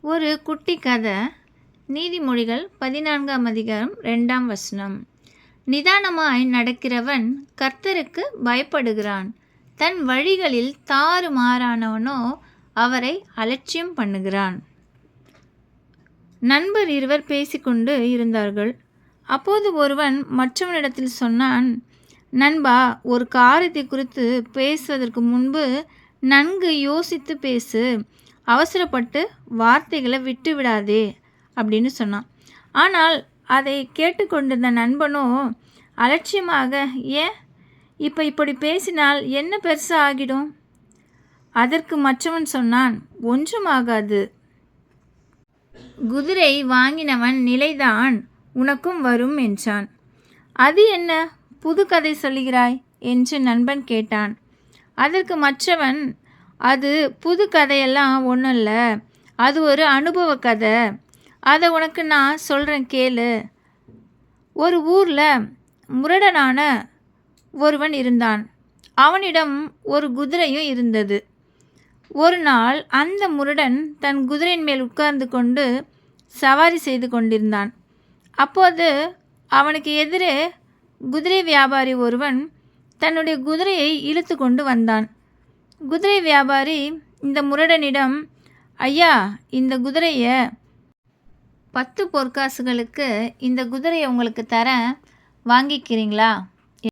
ஒரு குட்டி கதை. நீதிமொழிகள் பதினான்காம் அதிகாரம் ரெண்டாம் வசனம். நிதானமாய் நடக்கிறவன் கர்த்தருக்கு பயப்படுகிறான். தன் வழிகளில் தாறுமாறானவனோ அவரை அலட்சியம் பண்ணுகிறான். நண்பர் இருவர் பேசிக்கொண்டு இருந்தார்கள். அப்போது ஒருவன் மற்றவனிடத்தில் சொன்னான் நண்பா ஒரு காரியத்தை குறித்து பேசுவதற்கு முன்பு நன்கு யோசித்து பேசு. அவசரப்பட்டு வார்த்தைகளை விட்டு விடாதே அப்படின்னு சொன்னான். ஆனால் அதை கேட்டுக்கொண்டிருந்த நண்பனோ அலட்சியமாக ஏன்? இப்போ இப்படி பேசினால் என்ன பெருசாக ஆகிடும்? அதற்கு மற்றவன் சொன்னான் ஒன்றும் ஆகாது குதிரை வாங்கினவன் நிலைதான் உனக்கும் வரும் என்றான். அது என்ன? புது கதை சொல்கிறாய் என்று நண்பன் கேட்டான். அதற்கு மற்றவன் அது புது கதையெல்லாம் ஒன்றும் இல்லை அது ஒரு அனுபவ கதை. அதை உனக்கு நான் சொல்கிறேன் கேளு. ஒரு ஊரில் முரடனான ஒருவன் இருந்தான். அவனிடம் ஒரு குதிரையும் இருந்தது. ஒரு நாள் அந்த முரடன் தன் குதிரையின் மேல் உட்கார்ந்து கொண்டு சவாரி செய்து கொண்டிருந்தான். அப்போது அவனுக்கு எதிரே குதிரை வியாபாரி ஒருவன் தன்னுடைய குதிரையை இழுத்து கொண்டு வந்தான். குதிரை வியாபாரி இந்த முரடனிடம் ஐயா இந்த குதிரையை பத்து பொற்காசுகளுக்கு இந்த குதிரையை உங்களுக்கு தரேன். வாங்கிக்கிறீங்களா?